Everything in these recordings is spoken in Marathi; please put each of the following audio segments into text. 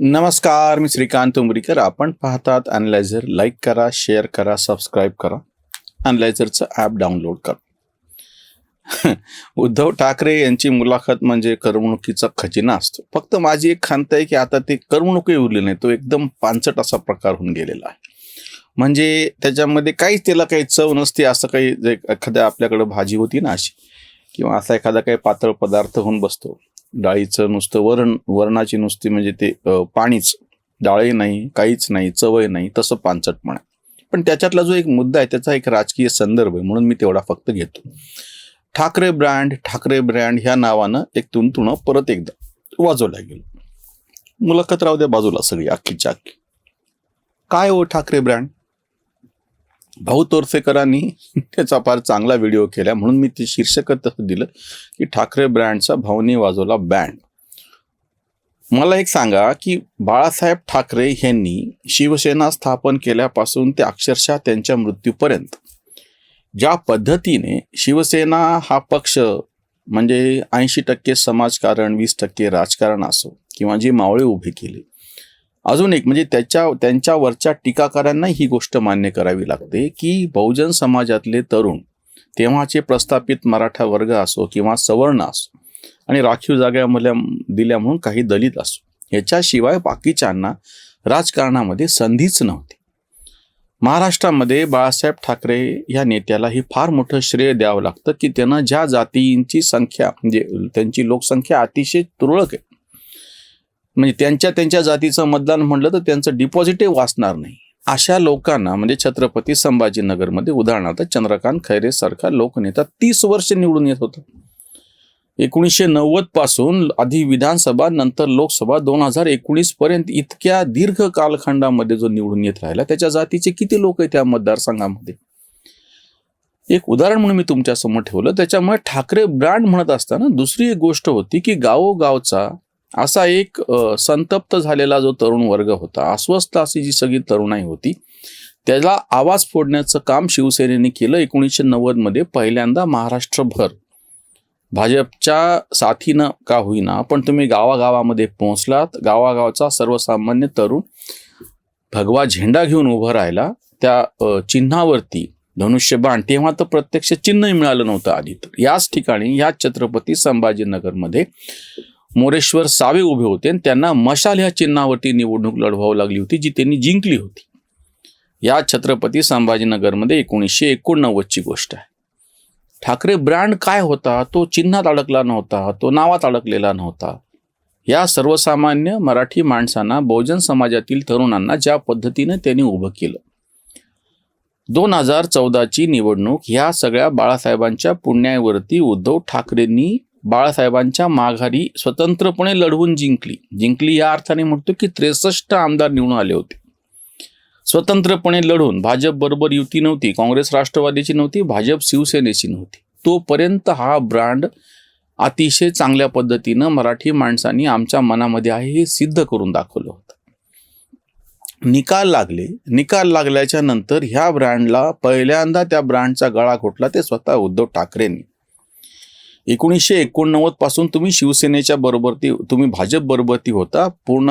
नमस्कार मी श्रीकांत उमरीकर. आपण पाहतात अनलायझर लाईक करा शेअर करा सबस्क्राईब करा. अनलायझरचं ॲप डाउनलोड करा. उद्धव ठाकरे यांची मुलाखत म्हणजे करमणुकीचा खजिना असतो. फक्त माझी एक खंत आहे की आता ते करमणुकही उरली नाही तो एकदम पांचट असा प्रकार होऊन गेलेला आहे. म्हणजे त्याच्यामध्ये काहीच त्याला काही चव नसते असं काही जे एखाद्या आपल्याकडं भाजी होती ना अशी किंवा असा एखादा काही पातळ पदार्थ होऊन बसतो. डाळीचं नुसतं वरण वरणाची नुसती म्हणजे ते पाणीच. डाळही नाही काहीच नाही चवही नाही तसं पानचटपणा पण त्याच्यातला जो एक मुद्दा आहे त्याचा एक राजकीय संदर्भ आहे म्हणून मी तेवढा फक्त घेतो. ठाकरे ब्रँड ठाकरे ब्रँड ह्या नावानं एक तुणतुणं परत एकदा वाजवल्या गेलं. मुलाखत राहू द्या बाजूला सगळी अख्खीच्या अख्खी काय हो ठाकरे ब्रँड? भाऊ तोरफेकरांनी त्याचा फार चांगला व्हिडिओ केला. म्हणून मी ते शीर्षकच तसं दिलं की ठाकरे ब्रँडचा भाऊने वाजवला बँड मला एक सांगा की बाळासाहेब ठाकरे यांनी शिवसेना स्थापन केल्यापासून ते अक्षरशः त्यांच्या मृत्यूपर्यंत ज्या पद्धतीने शिवसेना हा पक्ष म्हणजे ऐंशी टक्के समाजकारण वीस टक्के राजकारण असो किंवा जी मावळे उभे केली अजून एक म्हणजे त्याच्या त्यांच्यावरच्या टीकाकारांना ही गोष्ट मान्य करावी लागते की बहुजन समाजातले तरुण तेव्हाचे प्रस्थापित मराठा वर्ग असो किंवा सवर्ण असो आणि राखीव जागा दिल्या म्हणून काही दलित असो याच्याशिवाय बाकीच्यांना राजकारणामध्ये संधीच नव्हती. महाराष्ट्रामध्ये बाळासाहेब ठाकरे या नेत्याला हे फार मोठं श्रेय द्यावं लागतं की त्यानं ज्या जातींची संख्या म्हणजे त्यांची लोकसंख्या अतिशय तुरळक आहे. म्हणजे त्यांच्या त्यांच्या जातीचं मतदान म्हटलं तर त्यांचं डिपॉझिटही वाचणार नाही. अशा लोकांना म्हणजे छत्रपती संभाजीनगरमध्ये उदाहरणार्थ चंद्रकांत खैरे सारखा लोकनेता तीस वर्ष निवडून येत होता. एकोणीसशे नव्वदपासून आधी विधानसभा नंतर लोकसभा दोन हजार एकोणीस पर्यंत इतक्या दीर्घ कालखंडामध्ये जो निवडून येत राहिला त्याच्या जातीचे किती लोक आहेत त्या मतदारसंघामध्ये? एक उदाहरण म्हणून मी तुमच्यासमोर ठेवलं त्याच्यामुळे ठाकरे ब्रँड म्हणत असताना दुसरी एक गोष्ट होती की गावोगावचा असा एक संतप्त झालेला जो तरुण वर्ग होता अस्वस्थ अशी जी सगळी तरुणाई होती त्याला आवाज फोडण्याचं काम शिवसेनेने केलं एकोणीसशे नव्वदमध्ये पहिल्यांदा महाराष्ट्रभर. भाजपच्या साथीनं का होईना पण तुम्ही गावागावामध्ये पोहोचलात गावागावचा सर्वसामान्य तरुण भगवा झेंडा घेऊन उभा राहिला त्या चिन्हावरती धनुष्यबाण तेव्हा तर प्रत्यक्ष चिन्हही मिळालं नव्हतं आधी तर याच ठिकाणी याच छत्रपती संभाजीनगरमध्ये मोरेश्वर सावे उभे होते आणि त्यांना मशाल ह्या चिन्हावरती निवडणूक लढवावी लागली होती जी त्यांनी जिंकली होती. या छत्रपती संभाजीनगरमध्ये एकोणीसशे एकोणनव्वदची गोष्ट आहे. ठाकरे ब्रँड काय होता? तो चिन्हात अडकला नव्हता तो नावात अडकलेला नव्हता. या सर्वसामान्य मराठी माणसांना बहुजन समाजातील तरुणांना ज्या पद्धतीने त्यांनी उभं केलं. दोन हजार चौदाची निवडणूक ह्या सगळ्या बाळासाहेबांच्या पुण्यावरती उद्धव ठाकरेंनी बाळासाहेबांच्या माघारी स्वतंत्रपणे लढवून जिंकली. जिंकली या अर्थाने म्हणतो की त्रेसष्ट आमदार निवडून आले होते. स्वतंत्रपणे लढून भाजप बरोबर युती नव्हती काँग्रेस राष्ट्रवादीची नव्हती भाजप शिवसेनेची नव्हती. तोपर्यंत हा ब्रँड अतिशय चांगल्या पद्धतीनं मराठी माणसांनी आमच्या मनामध्ये आहे हे सिद्ध करून दाखवलं होतं. निकाल लागले. निकाल लागल्याच्या नंतर ह्या ब्रँडला पहिल्यांदा त्या ब्रँडचा गळा घोटला ते स्वतः उद्धव ठाकरेंनी. एकोणीसशे एकोणनव्वदपासून तुम्ही शिवसेनेच्या बरोबरती तुम्ही भाजप बरोबरती होता. पूर्ण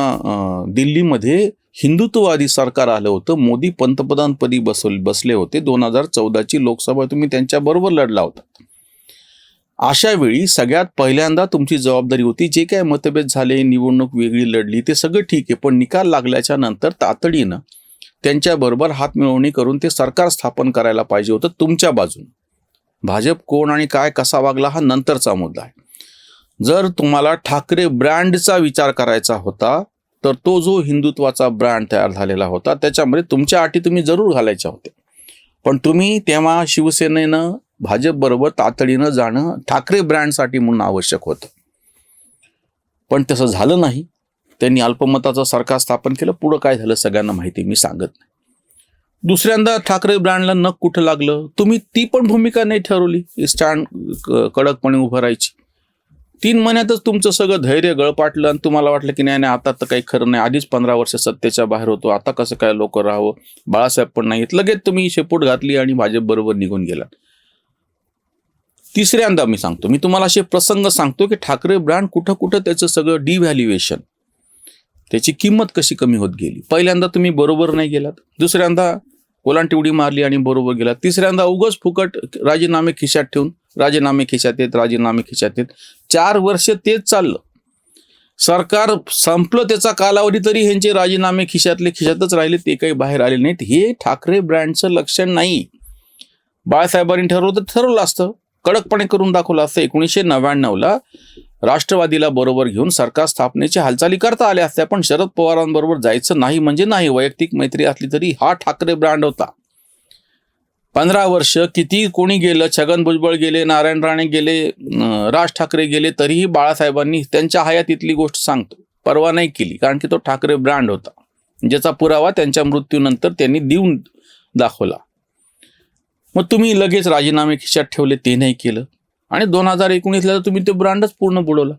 दिल्लीमध्ये हिंदुत्ववादी सरकार आलं होतं. मोदी पंतप्रधानपदी बस बसले होते. दोन हजार चौदाची लोकसभा तुम्ही त्यांच्या बरोबर लढला होता. अशा वेळी सगळ्यात पहिल्यांदा तुमची जबाबदारी होती. जे काय मतभेद झाले निवडणूक वेगळी लढली ते सगळं ठीक आहे. पण निकाल लागल्याच्या नंतर तातडीनं त्यांच्याबरोबर हातमिळवणी करून ते सरकार स्थापन करायला पाहिजे होतं तुमच्या बाजून. भाजप कोण आणि काय कसा वागला हा नंतरचा मुद्दा आहे. जर तुम्हाला ठाकरे ब्रँडचा विचार करायचा होता तर तो जो हिंदुत्वाचा ब्रँड तयार झालेला होता त्याच्यामध्ये तुमच्या अटी तुम्ही जरूर घालायच्या होत्या. पण तुम्ही तेव्हा शिवसेनेनं भाजपबरोबर तातडीनं जाणं ठाकरे ब्रँडसाठी म्हणून आवश्यक होतं. पण तसं झालं नाही. त्यांनी अल्पमताचं सरकार स्थापन केलं. पुढं काय झालं सगळ्यांना माहिती मी सांगत नाही. दुसऱ्यांदा ठाकरे ब्रँडला नक कुठं लागलं? तुम्ही ती पण भूमिका नाही ठरवली. स्टँड कडकपणे उभं राहायची. तीन महिन्यातच तुमचं सगळं धैर्य गळपाटलं आणि तुम्हाला वाटलं की नाही नाही आता तर काही खरं नाही. आधीच पंधरा वर्ष सत्तेच्या बाहेर होतो. आता कसं काय लोक राहावं? बाळासाहेब पण नाहीत. लगेच तुम्ही शेपूट घातली आणि भाजप बरोबर निघून गेला. तिसऱ्यांदा मी सांगतो. मी तुम्हाला असे प्रसंग सांगतो की ठाकरे ब्रँड कुठं कुठं त्याचं सगळं डिव्हॅल्युएशन त्याची किंमत कशी कमी होत गेली? पहिल्यांदा तुम्ही बरोबर नाही गेलात. दुसऱ्यांदा ओलांटी उडी मारली आणि बरोबर गेला. तिसऱ्यांदा उगच फुकट राजीनामे खिशात ठेवून राजीनामे खिशात येत राजीनामे खिशात येत. चार वर्ष तेच चाललं. सरकार संपलं त्याचा कालावधी तरी ह्यांचे राजीनामे खिशातले खिशातच राहिले ते काही बाहेर आले नाहीत. हे ठाकरे ब्रँडचं लक्षण नाही. बाळासाहेबांनी ठरवलं तर ठरवलं असतं. कडकपणे करून दाखवलं असतं. एकोणीसशे नव्याण्णवला राष्ट्रवादीला बरोबर घेऊन सरकार स्थापनेची हालचाली करता आल्या असत्या पण शरद पवारांबरोबर जायचं नाही म्हणजे नाही. वैयक्तिक मैत्री असली तरी हा ठाकरे ब्रँड होता. पंधरा वर्ष किती कोणी गेलं छगन भुजबळ गेले नारायण राणे गेले राज ठाकरे गेले तरीही बाळासाहेबांनी त्यांच्या हयातीतली गोष्ट सांगतो. परवा नाही केली कारण की तो ठाकरे ब्रँड होता. ज्याचा पुरावा त्यांच्या मृत्यूनंतर त्यांनी देऊन दाखवला. मग तुम्ही लगेच राजीनामे खिशात ठेवले ते नाही केलं. आणि दोन हजार एकोणीसला तुम्ही ते ब्रँडच पूर्ण बुडवला.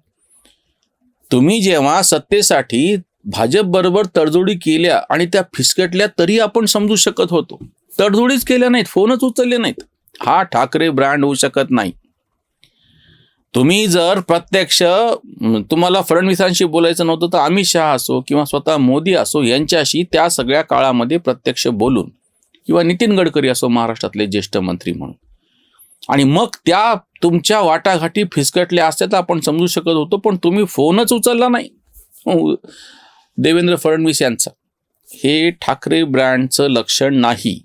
तुम्ही जेव्हा सत्तेसाठी भाजप बरोबर तडजोडी केल्या आणि त्या फिसकटल्या तरी आपण समजू शकत होतो. तडजोडीच केल्या नाहीत फोनच उचलले नाहीत. हा ठाकरे ब्रँड होऊ शकत नाही. तुम्ही जर प्रत्यक्ष तुम्हाला फडणवीसांशी बोलायचं नव्हतं तर अमित शहा असो किंवा स्वतः मोदी असो यांच्याशी त्या सगळ्या काळामध्ये प्रत्यक्ष बोलून किंवा नितीन गडकरी असो महाराष्ट्रातले ज्येष्ठ मंत्री म्हणून. आणि मग त्या तुमच्या वाटाघाटी फिसकटल्या असत्या तर आपण समजू शकत होतो पण तुम्ही फोनच उचलला नाही. हो. देवेंद्र फडणवीस यांचा. हे ठाकरे ब्रँडचं लक्षण नाही.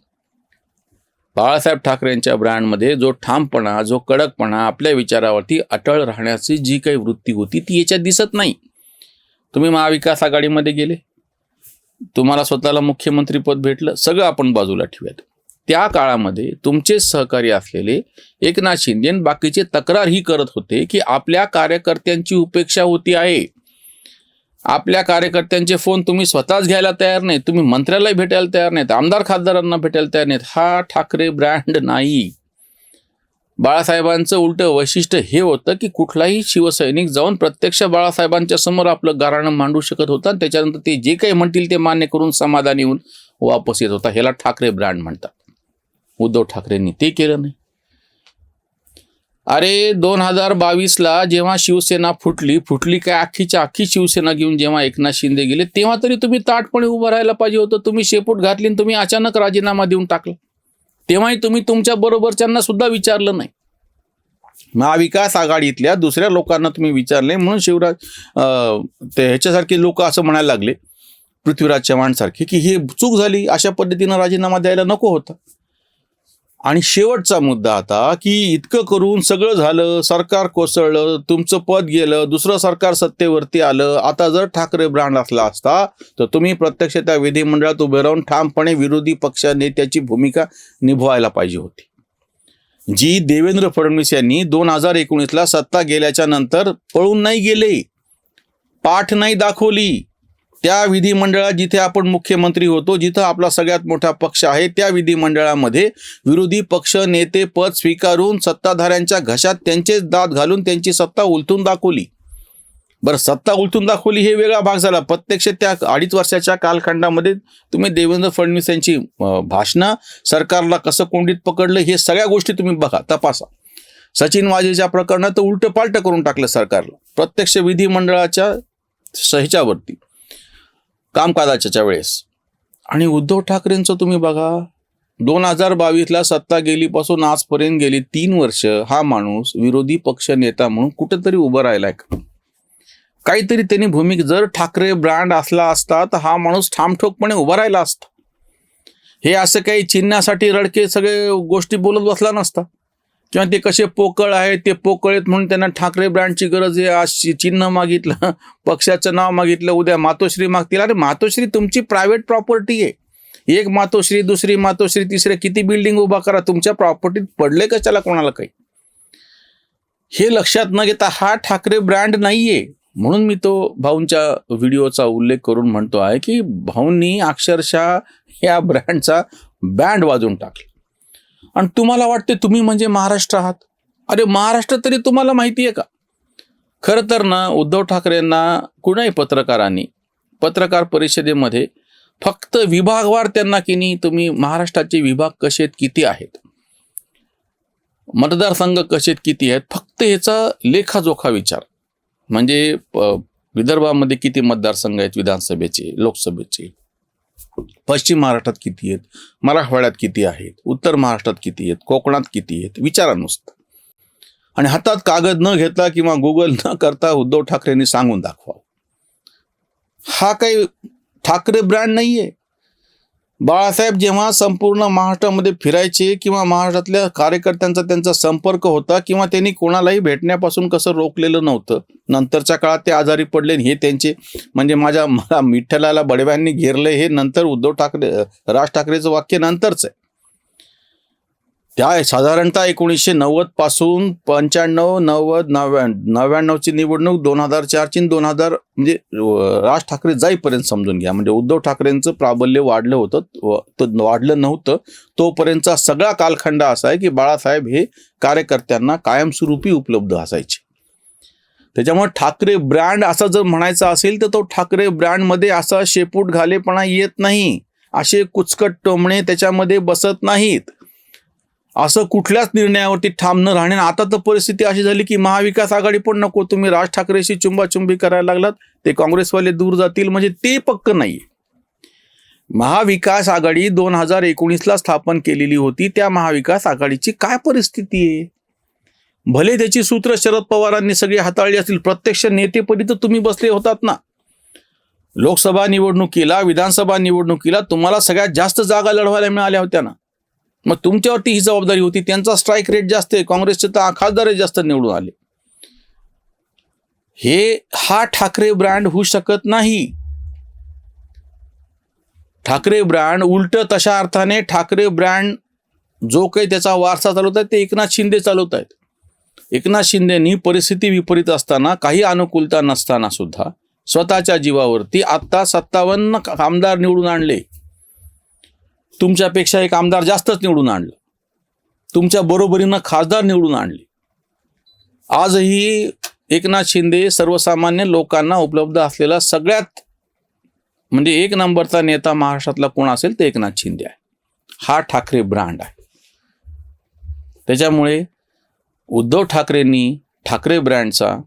बाळासाहेब ठाकरेंच्या ब्रँडमध्ये जो ठामपणा जो कडकपणा आपल्या विचारावरती अटळ राहण्याची जी काही वृत्ती होती ती याच्यात दिसत नाही. तुम्ही महाविकास आघाडीमध्ये गेले. तुम्हाला स्वतःला मुख्यमंत्रीपद भेटलं. सगळं आपण बाजूला ठेवूयात. त्या काळामध्ये तुमचे सहकारी असलेले एकनाथ शिंदे बाकीचे तक्रार ही करत होते की आपल्या कार्यकर्त्यांची उपेक्षा होती आहे. आपल्या कार्यकर्त्यांचे फोन तुम्ही स्वतःच घ्यायला तयार नाही तुम्ही मंत्र्याला भेटायला तयार नाहीत. आमदार खासदारांना भेटायला तयार नाहीत. हा ठाकरे ब्रँड नाही. बाळासाहेबांचं उलट वैशिष्ट्य हे होतं की कुठलाही शिवसैनिक जाऊन प्रत्यक्ष बाळासाहेबांच्या समोर आपलं गाराणं मांडू शकत होता आणि त्याच्यानंतर ते जे काही म्हणतील ते मान्य करून समाधानी होऊन वापस येत होता. ह्याला ठाकरे ब्रँड म्हणतात. उद्धव ठाकरेंनी. ते केलं नाही. अरे दोन हजार बावीसला जेव्हा शिवसेना फुटली फुटली काय अख्खीच्या अख्खी शिवसेना घेऊन जेव्हा एकनाथ शिंदे गेले तेव्हा तरी तुम्ही ताटपणे उभं राहायला पाहिजे होतं. तुम्ही शेपूट घातली आणि तुम्ही अचानक राजीनामा देऊन टाकला. तेव्हाही तुम्ही तुमच्या बरोबरच्यांना सुद्धा विचारलं नाही. महाविकास आघाडीतल्या दुसऱ्या लोकांना तुम्ही विचारले म्हणून शिवराज अं, ते ह्याच्यासारखे लोक असं म्हणायला लागले पृथ्वीराज चव्हाण सारखे की ही चूक झाली अशा पद्धतीनं राजीनामा द्यायला नको होता. आणि शेवटचा मुद्दा आता की इतकं करून सगळं झालं सरकार कोसळलं तुमचं पद गेलं दुसरं सरकार सत्तेवरती आलं आता जर ठाकरे ब्रांड असला असता तर तुम्ही प्रत्यक्ष त्या विधिमंडळात उभे राहून ठामपणे विरोधी पक्ष नेत्याची भूमिका निभवायला पाहिजे होती. जी देवेंद्र फडणवीस यांनी दोन हजार एकोणीसला सत्ता गेल्याच्यानंतर पळून नाही गेले. पाठ नाही दाखवली. त्या विधिमंडळात जिथे आपण मुख्यमंत्री होतो जिथं आपला सगळ्यात मोठा पक्ष आहे त्या विधिमंडळामध्ये विरोधी पक्ष नेते पद स्वीकारून सत्ताधाऱ्यांच्या घशात त्यांचेच दात घालून त्यांची सत्ता उलटून दाखवली. बरं सत्ता उलटून दाखवली हे वेगळा भाग झाला. प्रत्यक्ष त्या अडीच वर्षाच्या कालखंडामध्ये तुम्ही देवेंद्र फडणवीस यांची भाषणं सरकारला कसं कोंडीत पकडलं हे सगळ्या गोष्टी तुम्ही बघा तपासा. सचिन वाजेच्या प्रकरणात तर उलटं पालटं करून टाकलं सरकारला. प्रत्यक्ष विधिमंडळाच्या ह्याच्यावरती कामकाजाच्या वेळेस. आणि उद्धव ठाकरेंचं तुम्ही बघा दोन हजार बावीसला सत्ता गेलीपासून आजपर्यंत गेली तीन वर्ष हा माणूस विरोधी पक्ष नेता म्हणून कुठेतरी उभं राहिलाय. काहीतरी त्यांनी भूमिक जर ठाकरे ब्रँड असला असता तर हा माणूस ठामठोकपणे उभा राहिला असता. हे असं काही चिन्हासाठी रडके सगळे गोष्टी बोलत बसला नसता. किंवा ते कसे पोकळ आहेत ते पोकळ आहेत म्हणून त्यांना ठाकरे ब्रँडची गरज आहे. आज चिन्ह मागितलं पक्षाचं नाव मागितलं उद्या मातोश्री मागतील. अरे मातोश्री तुमची प्रायव्हेट प्रॉपर्टी आहे. एक मातोश्री दुसरी मातोश्री तिसरे किती बिल्डिंग उभा करा तुमच्या प्रॉपर्टीत पडले कशाला कोणाला काही? हे लक्षात न घेता हा ठाकरे ब्रँड नाहीये. म्हणून मी तो भाऊंच्या व्हिडिओचा उल्लेख करून म्हणतो आहे की भाऊंनी अक्षरशः या ब्रँडचा बँड वाजवून टाकला. आणि तुम्हाला वाटते तुम्ही म्हणजे महाराष्ट्र आहात? अरे महाराष्ट्र तरी तुम्हाला माहिती आहे का? खरं तर ना उद्धव ठाकरेंना कुणाही पत्रकारांनी पत्रकार परिषदेमध्ये फक्त विभागवार त्यांना की नाही तुम्ही महाराष्ट्राचे विभाग कसे आहेत किती आहेत? मतदारसंघ कसे आहेत किती आहेत? फक्त ह्याचा लेखाजोखा विचार. म्हणजे विदर्भामध्ये किती मतदारसंघ आहेत विधानसभेचे लोकसभेचे? पश्चिम महाराष्ट्रात किती आहेत? मराठवाड्यात किती आहेत? उत्तर महाराष्ट्रात किती आहेत? कोकणात किती आहेत? विचारा नुसतं. आणि हातात कागद न घेता किंवा गुगल न करता उद्धव ठाकरेंनी सांगून दाखवा हा काही ठाकरे ब्रँड नाहीये. बाळासाहेब जेव्हा संपूर्ण महाराष्ट्रामध्ये फिरायचे किंवा महाराष्ट्रातल्या कार्यकर्त्यांचा त्यांचा संपर्क होता किंवा त्यांनी कोणालाही भेटण्यापासून कसं रोखलेलं नव्हतं नंतरच्या काळात ते आजारी पडले आणि हे त्यांचे म्हणजे माझ्या मला मिठ्ठलाला बडव्यांनी घेरले हे नंतर उद्धव ठाकरे राज ठाकरेचं वाक्य नंतरच आहे. त्या साधारणतः एकोणीसशे नव्वदपासून पंच्याण्णव नव्वद नव्या नव्याण्णवची निवडणूक दोन हजार चारची दोन हजार म्हणजे राज ठाकरे जाईपर्यंत समजून घ्या. म्हणजे उद्धव ठाकरेंचं प्राबल्य वाढलं होतं तर वाढलं नव्हतं. तोपर्यंतचा सगळा कालखंड असा आहे की बाळासाहेब हे कार्यकर्त्यांना कायमस्वरूपी उपलब्ध असायचे. त्याच्यामुळे ठाकरे ब्रँड असं जर म्हणायचं असेल तर तो ठाकरे ब्रँडमध्ये असा शेपूट घालेपणा येत नाही. असे कुचकट टोमणे त्याच्यामध्ये बसत नाहीत. असं कुठल्याच निर्णयावरती ठाम न राहणे. आता तर परिस्थिती अशी झाली की महाविकास आघाडी पण नको. तुम्ही राज ठाकरेशी चुंबाचुंबी करायला लागलात. ते काँग्रेसवाले दूर जातील. म्हणजे ते पक्क नाही. महाविकास आघाडी दोन हजार एकोणीसला स्थापन केलेली होती. त्या महाविकास आघाडीची काय परिस्थिती आहे? भले त्याची सूत्र शरद पवारांनी सगळी हाताळली असतील. प्रत्यक्ष नेतेपदी तर तुम्ही बसले होतात ना. लोकसभा निवडणुकीला विधानसभा निवडणुकीला तुम्हाला सगळ्यात जास्त जागा लढवायला मिळाल्या होत्या ना. मग तुमच्यावरती ही जबाबदारी होती. त्यांचा स्ट्राईक रेट जास्त आहे. काँग्रेसचे तर खासदारच जास्त निवडून आले. हे हा ठाकरे ब्रँड होऊ शकत नाही. ठाकरे ब्रँड उलट तशा अर्थाने ठाकरे ब्रँड जो काही त्याचा वारसा चालवत आहे ते एकनाथ शिंदे चालवत आहेत. एकनाथ शिंदेनी परिस्थिती विपरीत असताना काही अनुकूलता नसताना सुद्धा स्वतःच्या जीवावरती आत्ता सत्तावन्न आमदार निवडून आणले. तुमच्यापेक्षा एक आमदार जास्तच निवडून आणलं. तुमच्या बरोबरीनं खासदार निवडून आणले. आजही एकनाथ शिंदे सर्वसामान्य लोकांना उपलब्ध असलेला सगळ्यात म्हणजे एक नंबरचा नेता महाराष्ट्रातला कोण असेल ते एकनाथ शिंदे आहे. हा ठाकरे ब्रँड आहे. त्याच्यामुळे उद्धव ठाकरेंनी ठाकरे ब्रँडचा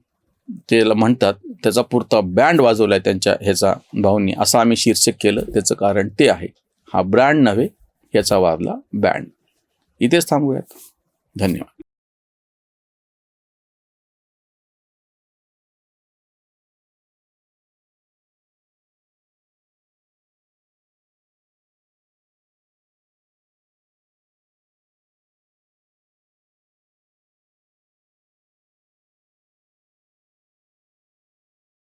त्याला म्हणतात त्याचा पुरता बँड वाजवलाय त्यांच्या ह्याचा भाऊंनी असं आम्ही शीर्षक केलं त्याचं कारण ते आहे. हा ब्रँड नव्हे याचा वाजला बँड इथेच थांबूयात. धन्यवाद.